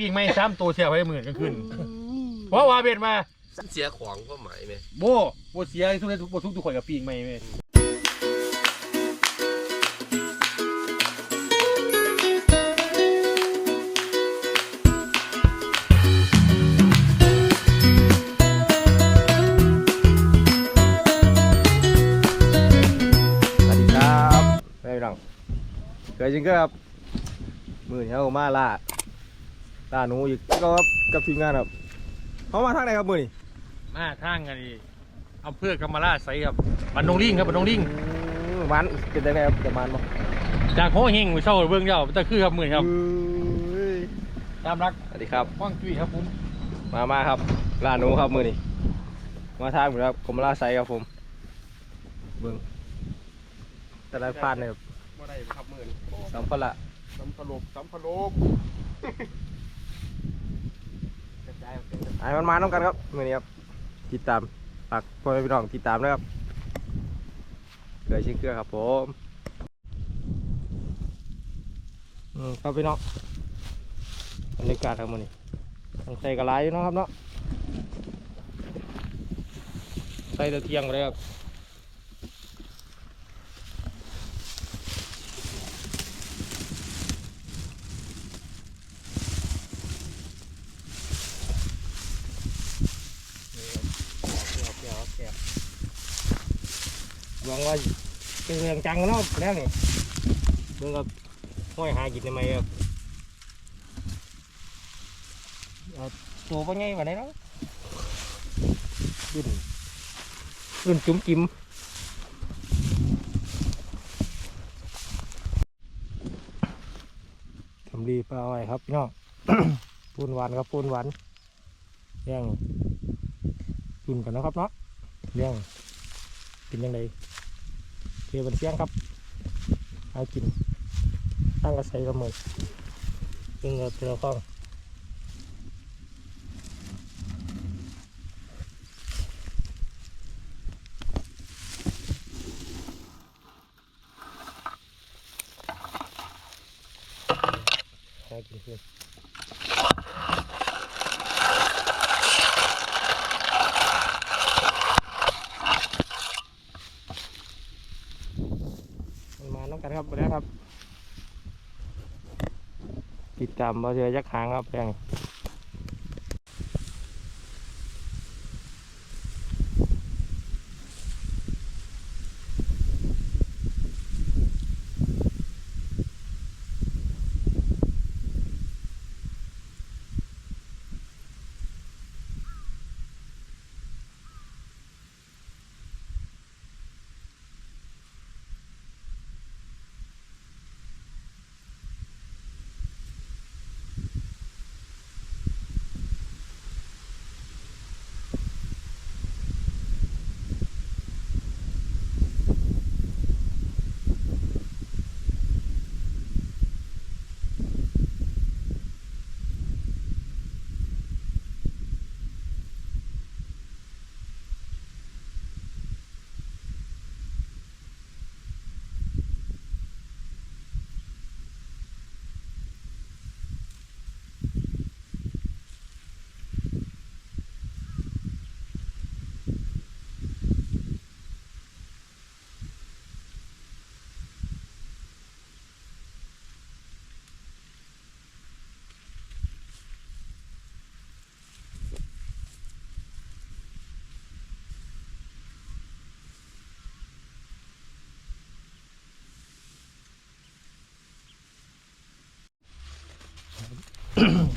ปิ้งไม่ซ้ำตัวเสียไว้หมื่นก็ขึ้นเพราะว่าเบ็ดมาเสียของก็หมายไหมโบโบเสียทุกทุกทุกทุกคนกับปิ้งไม่เว้ยสวัสดีครับแม่พี่น้องเคยจริงก็ครับมือนี้เขามาล่า ล่าหนูอีกก็ครับกับทีมงานครับเขามาทางไหนครับมือนี้มาทางกันนี่อำเภอกำมะลาไซครับบันดงลิงครับบันดงลิงอืมมันเป็นยังไงครับจะมันบ่จากโคเฮงไปเช่าเบื้องเจ้าตะคือครับหมื่นครับเอ้ยตามรักสวัสดีครับว่างจุ้ยครับผมมามาครับล่าหนูครับมือนี้มาทางผมครับผมล่าไซครับผมเบิ้งแต่ละพลาดเนี่ยครับว่าได้ครับหมื่นสองพนละสัมพลบสัมพลบ ไอ้มันมาต้องกันครับมือนี้ครับติดตามฝากพ่อแม่พี่น้องติดตามนะครับเกลือชิ้นเกลือครับผมอืมครับพี่น้องบรรยากาศครับมือนี้ต้องใส่กระไรอยู่นะครับเนาะใส่ตะเทียงเลยครับห ว่าเป็นเรื่องจังเนาะแล้วนี่เบิ่งครับห้อยหากินทำไมครับเอาตัวเป็นไงวะเนี่ยเนาะรุ่นรุ่นจุ๋มจิ๋มทำรีปลาอ้อยครับพี่น้องปูนหวานครับปูนหวานเลี้ยงกินกันนะครับเนาะเลี้ยงเป็นยังไง เทียบันเสียงครับเอากินตั้งกระใสกระมือจึงกับเรือข้องหากินเพื่อนมันมาน้องกัน ครับไปแล้วครับ ติดตามมาเจอยักษ์หางครับแพง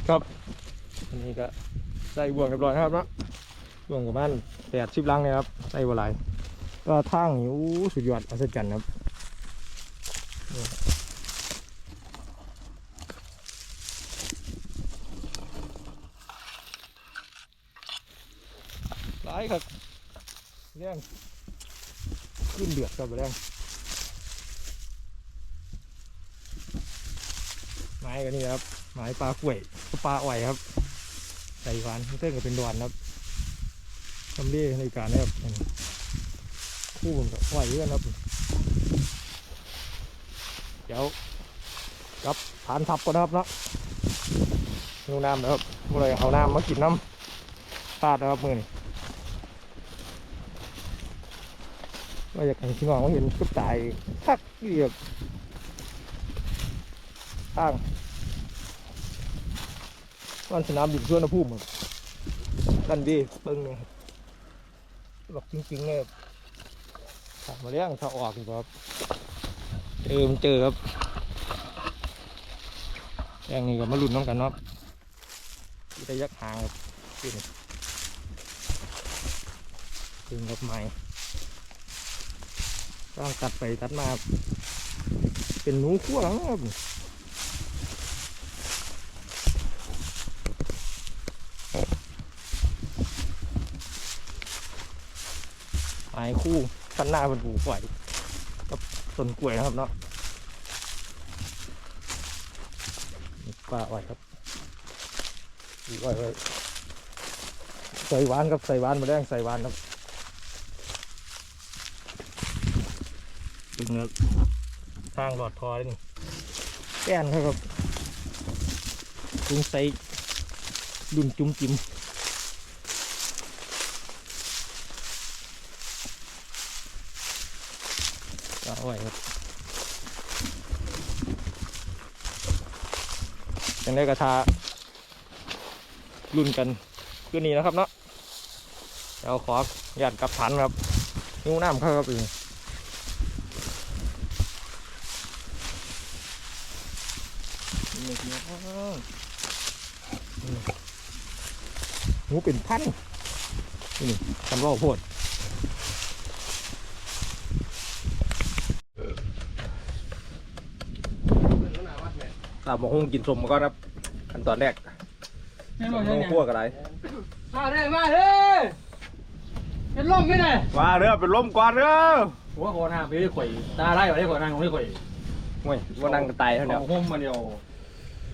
ครับอันนี้ก็ใส่บ่วงเรียบร้อยครับนะบ่วงกับมันแปดชิบลังเลยครับใส่บัวลายก็ทางนี่อู้สุดยอดอัศจรรย์ครับหลายครับแรงขึ้นเดือดครับแรงไม้กันนี่ครับ ไม้ปลากล้วยปลาอ่อยครับใส่หวานเต้นก็เป็นดอนครับทำเรี่ในการนะครับอันนี้คู่มันกับอ่อยด้วยกันครับ เดี๋ยวกับฐานทับก่อนนะครับเนาะดูน้ำนะครับเมื่อไรเอาน้ำมากินน้ำตาดนะครับมือนี่ว่าอยากให้พี่น้องเขาเห็นก็ตายคักเรียบข้า งวันสนามบินสวนภูมิครับกันดีเบิ้งเนี่ยครับบอกจริงๆเนี่ยถามมาเลี้ยงถ้าออกอีกครับเจอมันเจอครับอย่างนี้ก็มาลุ้นน้องกันเนาะที่ได้ยักหางครับขึ้นถึงกับไม้ต้องตัดไปตัดมา เป็นหนูขั้วหลังครับ ไม้คู่ขั้นหน้าเป็นผูกไหวกับต้นกล้วยนะครับเนาะนี่ป้าไว้ครับดูไว้ไว้ใส่หวานครับใส่หวานมาแดงใส่หวานครับดึงครับทางหลอดทอเลยนี่แป้นครับครับจุงใส่ดุนจุ้มจิ้ม เอาไว้ครับยังได้กระทารุ่นกันคืนนี้นะครับเนาะเดี๋ยวขอหยาดกับฐานครับนิ้วน้ำเข้าครับอีกงูเป็นพันนี่คันว่าโพด ตามมาคงกินสมมาก่อนครับขั้นตอนแรกยังต้บ่องยังคั่วกันไรมาเลยมาเลยเป็นลมไม่ได้ว่าเด้อเป็นลมก่อนเด้อหัวโคหน้าไปได้ข่อยตาไล่ไปได้ข่อยนั่งไม่ข่อยโอ้ยว่านั่งกันตายเท่านี้เอาห่มมาเดียว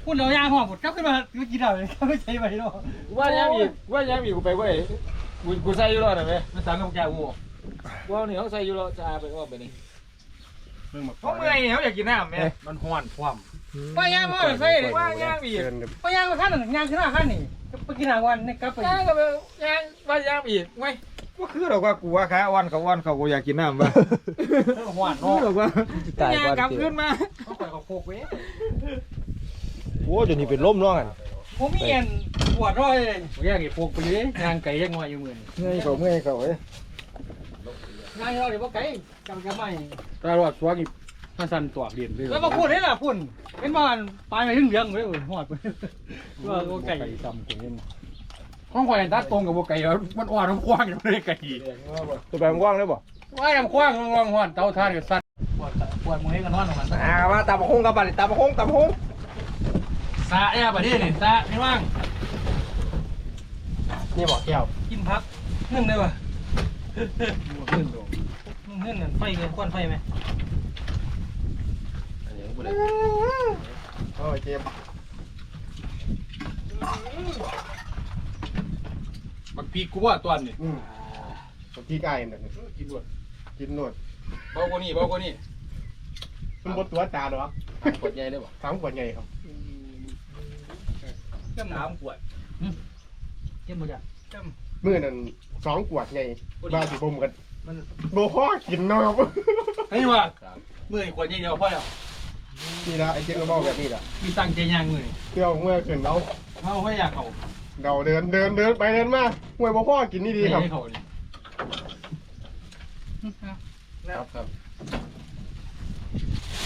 พูดเรายางหอบหมดกลับขึ้นมาเมื่อกี้เราเลยไม่ใช่ไปเนาะว่าย้ำอีกว่าย้ำอีกกูไปเว้ยกูกูใส่อยู่รอดนะเว้ยมันสั่งกับแกกูว่าเนี่ยเขาใส่อยู่รอดจะอาไปว่าไปนี่เขาเมื่อยเขาอยากกินน้ำไหมมันห้อนความ ว่ายางมาใส่เลยว่าย้ำอีกว่ายางมาขั้นหนึ่งยางขึ้นมาขั้นนี่ไปกินหางวันนี่กลับไปย้ำก็ไปย้ำว่าย้ำอีกไว้ก็คือเราก็กูว่าขาวันเขาวันเขากูอยากกินน้ำบ้าห้อนนี่เนาะหรอกว่าตายย้ก่อนำกลับเกิขึ้ดนมาเขาปล่อยเขาโคกเว้ยโอ้จนนี่เป็นลมร้องกันผมมีเอ็นปวดร้อยเลยกูอยากกินโคกไปเลยยางไก่ยังงอยอยู่มือเมื่อยเขาเมื่อยเขาเอ้ยงานเราเดี๋ยวว่าไก่กำกำไม่ตลอดสวงอีก ถ้าสั่นตัวเรียนเลยแล้วมาพูดให้ล่ะพุ่นเป็นบ้านปลายไปถึงเลี้ยงเลยหอดไปว่าไก่จำกูยังข้องควายตัดตรงกับวัวไก่แล้วมันอ่อนมันกว้างอยู่เลยไก่ตัวแบบกว้างเลยบ่ว่ายำกว้างลองหอนเตาทานกับสัตว์ปวดปวดมือให้กันนอนของมันอ่ามาตามมาคงกับบัตรตามมาคงตามมาคงซาแอบะนี่นี่ซาไม่ว่างนี่บอกแก้วกินพักนึ่งได้ป่ะขึ้นลงนึ่งนั่นไฟเงินควันไฟไหม อันนี้กูเลยโอ้ยเจ็บบักพีกูว่าตัวนี่อืมพี่ไก่เนี่ยกินด้วยกินนวดเบากว่านี่เบากว่านี่มันบดตัวจานหรอปวดใหญ่เลยบ่สามขวดใหญ่ครับเจ้าหนามปวดเจ้าหมดอะมื้อนั้นสองขวดใหญ่บ้าสิบ่มกันมันบ่พอกินเนาะครับไอ้ว่ามือขวดใหญ่เดียวพ่อแล้ว นี่ละไอ้เจ๊ก็บอกแบบนี้ล่ะมีตังใจยางมือเที่ยวเมื่อคืนเราเขาไม่อยากเขาเดาเดินเดินเดินไปเดินมาห่วยบ่พอกินนี่ดีครับให้เขานี่ครับครับ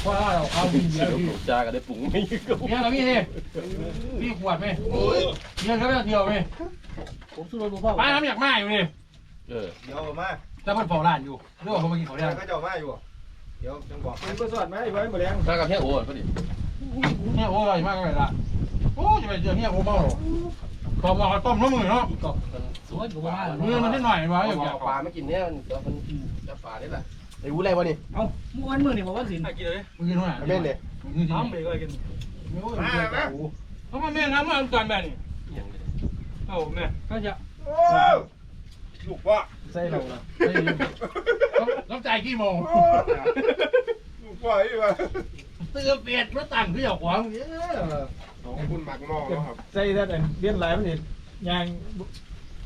เพราะเราเขามีเยอะที่จาก็ได้ปรุงไม่ก็เมียเรามีดิมีขวดไหมเมียเขาไม่เที่ยวไหมผมสู้รถดูพ่อป้าน้ำอยากมาอยู่นี่เออเดี๋ยวมาแต่มันเฝ้าร้านอยู่เรื่องเขามากินเขาได้ก็จะมาอยู่ เดี๋ยวจังบอกมันก็สวัสดิ์ไหมไว้หมดแล้วถ้ากับเฮียโอ้พอดีเนี่ยโอ้ยมากเลยละโอ้จะไปเจอเนี่ยโอ้เมาหรอตอมมาต้มน้ำมือเนาะสวยกูว่ามือมันนิดหน่อยมาอย่างเงี้ยปลาไม่กินเนี่ยมันตัวมันจะปลาได้ล่ะไอ้วู้อะไรวะนี่เอ้ามือวันมือนี่บอกว่าสินกินเลยมึงกินเท่าไหร่เล่นเลยมึงกินน้ำไปก็กินเขามาแม่น้ำมาอันกันแบบนี้เอ้าแม่ก็จะ ลูกว่าใส่เราต้องจ่ายกี่โมงลูกว่าอีกว่าเตือเปียดมาตั้งที่หยอกหวังสองคุณมักหม้อเนาะครับใส่ท่านอันเลี้ยนหลายมันนี่ยาง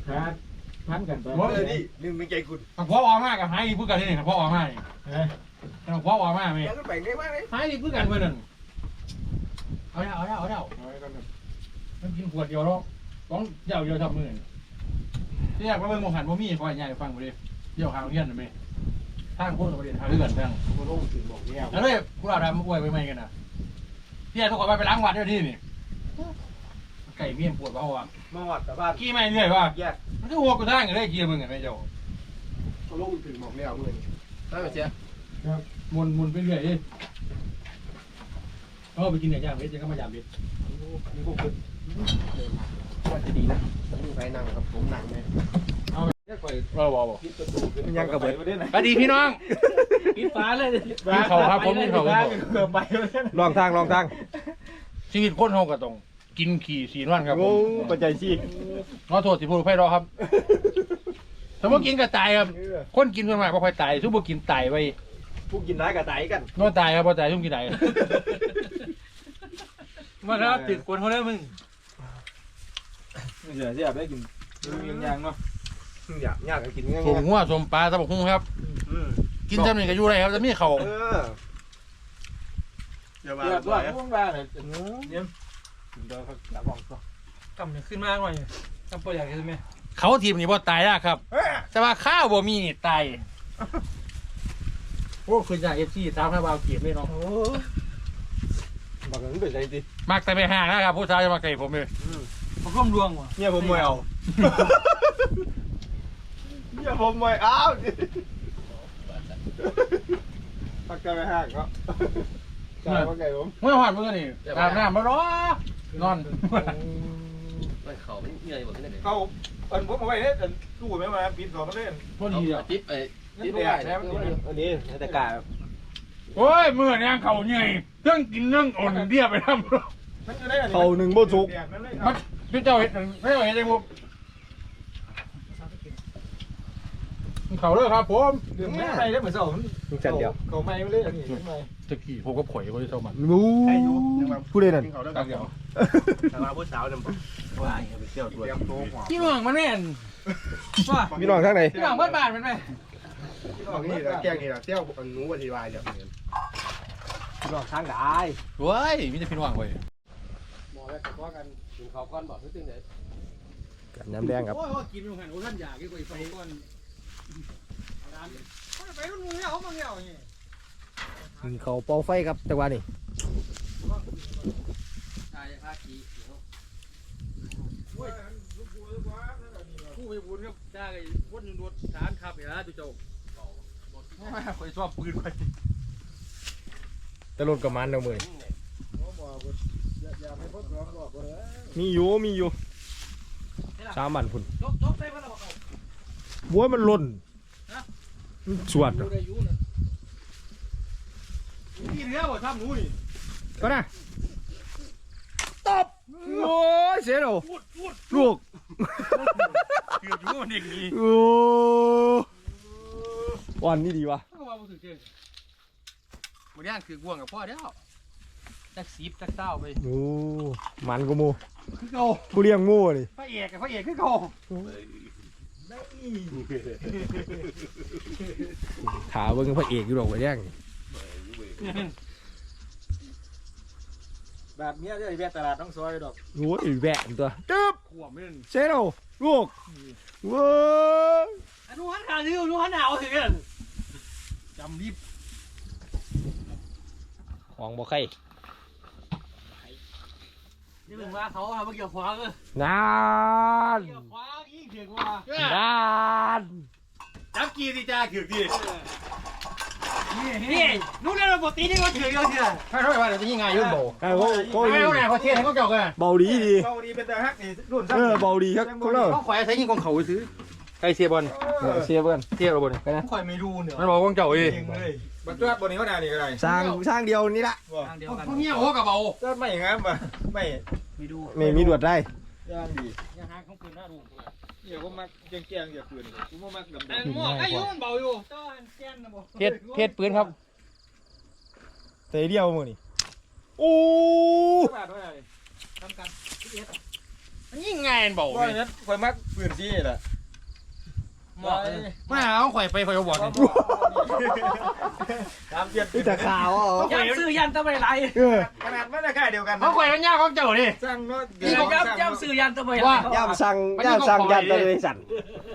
ขาพันกันไปเออนี่ลืมเป็นใจคุณถ้าพ่อออกมากับหายพูดกันนี่ถ้าพ่อออกมานี่เอ้ยถ้าพ่อออกมาไหมยังก็แบ่งได้มากเลยหายพูดกันเมื่อนั้นเอาแล้วเอาแล้วเอาแล้วเอาไว้ก่อนครับมันกินขวดเดียวแล้วต้องเดี่ยวเดียวทำมือ ที่อยากไปเบิ่งโมหันโมมี่คอยใหญ่ฟังไปดิเดี่ยวหางเทียนไหมทางคนประเด็นทางเลื่อนทางคุณลุงถึงบอกแล้วแล้วเลยพวกเราทำอวยไปไหมกันนะพี่ทุกคนไปไปล้างวัดด้วยที่นี่ไก่เมี่ยงปวดเพราะว่ามาวัดแต่บ้านขี้ไม่เหนื่อยว่ะแยกมันก็หัวกูได้เงินได้ขี้มึงไงไม่เจ้าคุณลุงถึงบอกแล้วเมื่อนี้ได้ไหมเจ๊มุนมุนไปเรื่อยดิเขาไปกินเนื้อย่างเวทยังก็มายามเวทนี่พวกคุณ ว่าจะดีนะมีใครนั่งครับผมนั่งเนี่ยเราบอกบอกยังกระเบิดสวัสดีพี่น้อง ปิดฟ้าเลยกินเขาครับผมกินเขาครับผม เกือบไปเลยลองทางลองทางชีวิตคนเฮาก็ต้องกินขี่สีนวันครับผมปัจจัยชีขอโทษที่พูดไพ่รอครับถ้าบ่กินก็ตายครับ คนกินส่วนมากบ่ค่อยตายซุบ่กินตายไว้ผู้กินร้ายกับไตกันบ่ตายครับบ่ตายซุกินตายมาแล้วติดกวนเขาแล้วมึง เสียเสียได้กินยังยังเนาะอยากอยากกินง่ายสมหัวสมปลาตะบกหุ่งครับ กินจำนี่ก็อยู่ได้ครับแต่มีเขาวเอออย่ามาเสียตัวพุ่งบ้าเลยกำเนี่ยขึ้นมากหน่อยกำปอยากใช่ไหมเขาทีมนี้บ่ตายยากครับ แต่ว่าข้าวบ่มีนี่ตายโอ้คือจากเอฟซีตามให้บาวเกียบเลยเนาะบอกกันเป็นไรดิมักแต่ไปห่างนะครับผู้ชายจะมาไก่ผมเลย เขาร่วมดวงว่ะเนี่ยผมไม่เอาเนี่ยผมไม่เอาปักใจไปห่างก็ใช่ว่าไงผมเมื่อวานเมื่อนี่อาบน้ำมารอนอนเขาไม่เหนื่อยหมดที่ไหนเขาเอินผมเอาไว้เนี่ยตู้ไม่มาปีนสองมาเล่นพอดีอะจิ๊บไอ้นี่แดดแล้วมันอันนี้แต่กาโอ้ยเมื่อนี่เขาเหนื่อยเรื่องกินเรื่องอ่อนเดียไปทำมันจะได้เขาหนึ่งบ่สุกแดดมันเลยมัน พี่เจ้าเห็นพี่เจ้าเห็นยังบุเขาเลยครับผมเดือดไม่ไปได้เหมือนสองเขาไม่เลยอันนี้ไม่ตะกี้ผมก็ข่อยเขาจะเท่ามันรู้ผู้ใดนั่นกินเขาด้วยตั้กังนเดียวแต่ว่าผู้สาวเนี่ยผมว่าไปเที่ยวด้วยเตรียมโต๊ะหัวพี่น้องมาแน่นว่าพี่น้องทางไหนพี่น้องบ้านบ้านมันไหมนี่แหละแกงนี่แหละเตี้ยวอันนู้อธิบายเนี่ยลองทางได้เว้ยมีแต่พี่น้องเว้ย บอกแล้วแต่ว่ากันกินข้าวก้อนบอกทุกสิ่งเลยน้ำแดงครับ โอ้ยกินอยู่หันโอ้ท่านอยากกินไปก่อนไปมันมือเอามันเอาอย่างนี้กินเขาเป่าไฟครับแต่ว่านี่ตายภาคีผู้ไปบุญครับจ้าไอ้วนรถฐานขับอย่างนั้นตุเจ้าคอยชอบปืนไปแต่รถกับมันเอามือ มีอยู่มีอยู่สามบันพุ่นจกจกได้ปะล่ะบัวมันหล่นมันสวดดูได้อยู่นะพี่เรือบ่ทำหนูนี่ก็นะตบโอ้ยเสียเราลูกเกือบอยู่มันเด็กนี่โอ้วันนี้ดีวะก็ว่าบ่ถึงเจอมันย่างคือบ่วงกับพ่อเดียว จักสีบจักเต้าไปโอ้มันกูมูคือเก่าผู้เลี้ยงงูเลยพระเอกกับพระเอกคือเก่าขาเบิ่งพระเอกอยู่ดอกไว้แย่งแบบนี้จะไปตลาดต้องซอยดอกโอ้ยแหวกตัวจึ๊บขวบไม่เป็นเสียเราลูกเว้ยอันนู้นหันขาดิวนู้นหันหนาวสิกันจำรีบของบ่ใคร นี่มึงว่าเขาทำมาเกี่ยวขวางเลยนานเกี่ยวขวางอีกเถียงว่านานจับกีสิจ้าถือดีนี่นี่นู้นเล่นระบบตีนี่ก็ถือเยอะเชียวถ้าเท่าไหร่ว่าจะยิ่งไงยุ่นโบไอ้โว้ยโว้ยไม่เอาไหนเขาเทียนให้เขาเกี่ยวกันเบาดีดีเขาดีเป็นแต่ฮักนี่รุ่นเออเบาดีครับเขาเลิกเขาขวายใช้ยิงของเขาซื้อใครเสียบอลเสียเพื่อนเทียบบอลคอยไม่ดูเนี่ยมันบอกว่าเจ้าเอ้ยเลย บัตรจอดบนนี้เขาหนานี่ก็ได้สร้างสร้างเดียวนี่ละพวกเนี้ยโอ้กับเบาจอดไม่งั้นป่ะไม่ไม่มีดวดได้ย่างดียังหาของปืนหน้าดูเดี๋ยวก็มักแกงๆอย่าปืนกูไม่มักดำแต่หมวกไอ้ยุ่นเบาอยู่เจ้าแกนนะบอกเพชรเพชรปืนครับเตะเดียวมือนี่โอ้บาทเท่าไหร่ทำกันยิ่งง่ายเบาว่าอย่างนั้นข่อยมักปืนซี่แหละเหมาะมาเอาข่อยไปข่อยบอกตามเทียนนี่แต่ข่าวอะยันซื้อยันตะไบไรเออขนาดมันได้ค่ายเดียวกันเขาข่อยมันยากของเจ้าดิสร้างเนาะย่ำย่ำซื้อยันตะเบยว่าย่ามสั่งย่ามสั่งยันตะเลยสั่น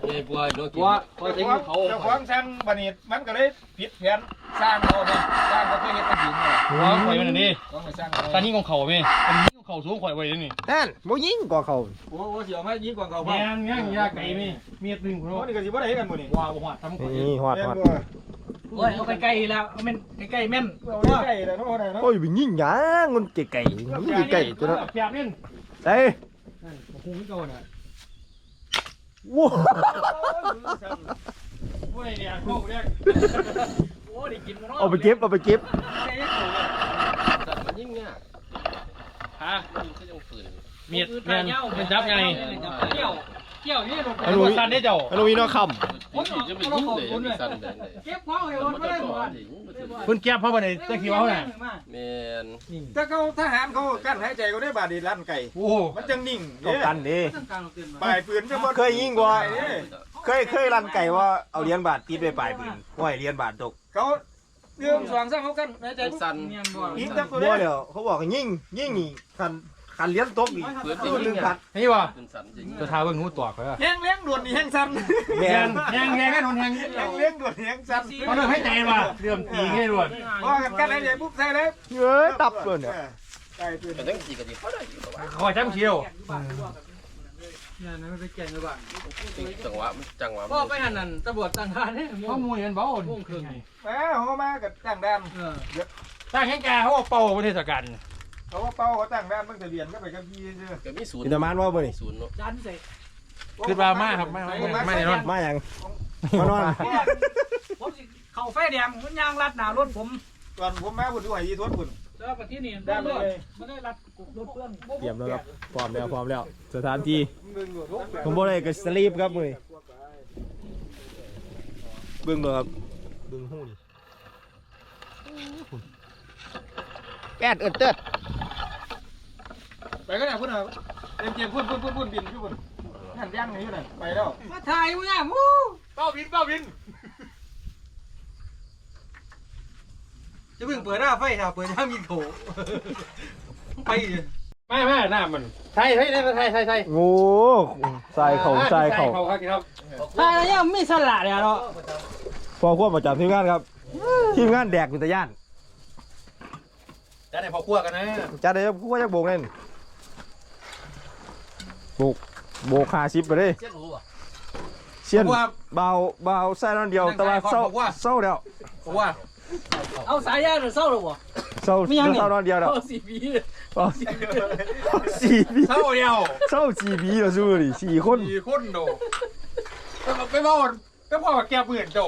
เอ้ยบัวโดนกินว่าคอยทิ้งเขาเจ้าของสร้างบันิตมันก็เลยผิดแผน สร้างเขาเนี่ยสร้างก็เพื่อเฮ็ดกระถิ่นเนี่ยว่าข่อยมันอันนี้ต้องไปสร้างตอนนี้ของเขาไหมอันนี้ของเขาสูงข่อยไว้นี่นั่นบ่ยิงกว่าเขาโอ้โหเสียวมายิงกว่าเขาแม่นย่างยาไก่มีเมียตึงคุณโอ้ว่านี่ก็สิบ่ได้เฮ็ดกันบ่นี่ว่าบ่ฮอดทำข่อยนี่หอดหอดโอ้ยเอาใกล้ๆแล้วเอาแม่นใกล้ๆแม่นเอาใกล้ๆแล้วเนาะได้เนาะโอ้ยไปยิงหยังมันไก่ไก่ยิงไก่ตัวนั้นเปียบนี่เอ้ยคงไม่โดนอะว้าโอ้ยเนี่ยเข้าเรียกโอ้ได้กินมัน เอาไปเก็บเอาไปเก็บสัตว์มันยิ่งยากฮะมันก็ยังฝืนเมียแม่นมันจับไงเกี่ยวเกี่ยวนี่ลงไปอันนู้นสันได้เจ้าอันนู้นอีน้อคจะไปยิ่งเลยยังสั่นเลยเก็บของให้รถไม่ได้หมดคุณแก้พ่อบันไดตะกี้ว่าเท่าไหร่แมนถ้าเขาทหารเขากั้นหายใจเขาได้บาดนีลั่นไก่โอ้โหมันจังนิ่งำต้องกันดิปลายปืนจะบ่เคยยิงบ่ เคยเคยรันไก่ว่าเอาเหรียญบาทติดไปปลายปืนห้อยเหรียญบาทตกเขาเรื่องสว่างสร้างเขากั้นหายใจมันสั่นยิงจับตัวบ่นี้เดี๋ยวเขาบอกให้ยิงยิงนี่คันคันเหรียญตกอีกฝืนตัจะวหยิ่นึงงยาพักดนี่วะเป็นสั่นจริงจะทาเบิ่งหูตัวเขาอะแห้งเลี้ยงด่วนนี่แห้งสั้นแม่แหงนแหงแหงแค่ทนแหงแห้งเลี้ยงด่วนนี่แห้งสั้นเขาเริ่มให้ใจว่ะเริ่มตีให้ด่วนพอกันกั้นหายใจปุ๊บใส่เลยเอ้ยตับเลยเนี่ยไก่ปืนแต่ตั้งจีกันดีเขาได้อยู่แต่ว่าคอยจ้ำเชียว เนี่ยนั่นไปเก่งเลยบ้างจังหวะมันจังหวะพ่อไปหันนั่นตำรวจตั้งท่าเนี่ยข้อมูลเห็นเบาม่วงเครื่องไงแหมเขามากับตั้งด้านเออตั้งแข่งแกเขาบอกเป่าประเทศกันเขาว่าเป้าเขาตั้งด้านตั้งทะเบียนก็ไปกับพี่เชื่อก็มีศูนย์อินตามานว่าบ่นี่ศูนย์เนาะยันใส่คือปลามากครับไม่ไม่แน่นอนมาหยังมานอนผมสิเข่าไฟแดงมันยางรัดหนารถผมตอนผมมาบุญด้วยยีทวดบุญ แล้วประเทศนี้ด้านเลยไม่ได้รัดรถเพื่อนเตรียมแล้วครับพร้อมแล้วพร้อมแล้วสถานที่มึงอยู่ทุกผมบ่ได้ก็สลีปครับมื้อนี้เบิ่งเด้อครับเบิ่งหูนี่แปดเอิดเติดไปก็ได้พุ่นอะเต็มเต็มพุ่นพุ่นพุ่นพุ่นบินอยู่พุ่นหันย่างอยู่ไหนไปแล้วมาถ่ายมึงอะมู้เป้าบินเป้าบิน จะเพิ่งเปิดหน้าไฟถ้าเปิดหน้ามีโถไปไม่ไม่หน้ามันใช่ใช่ใช่ใช่ใช่ใช่โอ้ทรายเขาทรายเขาเขาครับครับถ่ายแล้วยังไม่สละเลยเนาะพอควบประจำทีมงานครับ ทีมงานแดกกุตย่านจะได้พอคั่วกันนะจัดได้ครับกูว่าจะโบกเล่นโบกโบกหาชิปไปเลยเจ็ดรู้ป่ะเชียนเบาเบาใส่นอนเดียวแต่ว่าเศร้าเศร้าแล้วบอกว่า เอาสายยางหรือเศร้าหรอวะเศร้ามียังนี่เศร้านอนเดียวแล้วเอาสีบีเอาสี่ปีเท่าเดียวเศร้าสี่ปีแล้วสู้ดิสี่คนสี่คนโดไปบอกไปบอกแกเปื่อนโด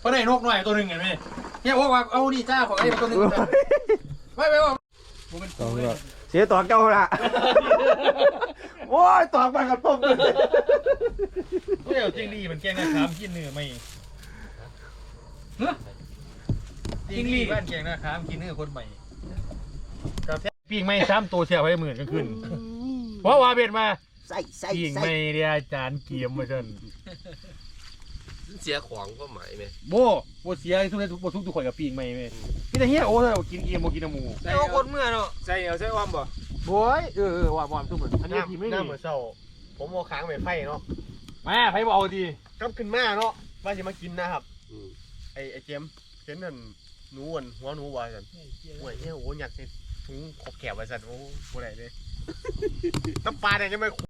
เพราะได้นกหน่อยตัวหนึ่งเห็นไหมเนี่ยว่าเอานี่จ้าของไอ้ตัวหนึ่งไม่ไม่ว่าตองก็เสียตอกเจ้าละโอ้ยตอกมันกับต้มเลยเดี๋ยวจริงดีมันแกงนะครับกินเนื้อไม่ จริงดีบ้านแกงนะครับกินเนื้อคนใหม่กับปีงไม่ซ้ำตัวเสียไว้หมื่นก็ขึ้นเพราะว่าเบ็ดมาใส่ใส่ปีงไม่เรียอาจารย์เกียมมาจนเสียของก็หมายไหมโบโบเสียทุกทุกทุกทุกคนกับปีงไม่ไหมพี่แต่เฮียโอ้เรากินเกียมโบกินน้ำมูใส่เอาคนเมื่อเนาะใส่เอาใส่อ้อมบ่โอ้ยเออเออว่าว่าทุกคนอันนี้ทีมไม่หดีน้าเหมือนเศร้าผมเอาค้างไปไฟเนาะแม่ไพ่บเอาดีกลับขึ้นมาเนาะว่าจะมากินนะครับไอไอเจมส์ เห็นนั่นหนูอ้วนหัวหนูวายสันหัวเหี้ยโอ้อยากใส่ถุงขอบแขบไว้สันโอ้โหไหนเลยน้ำปลาเนี่ยจะไม่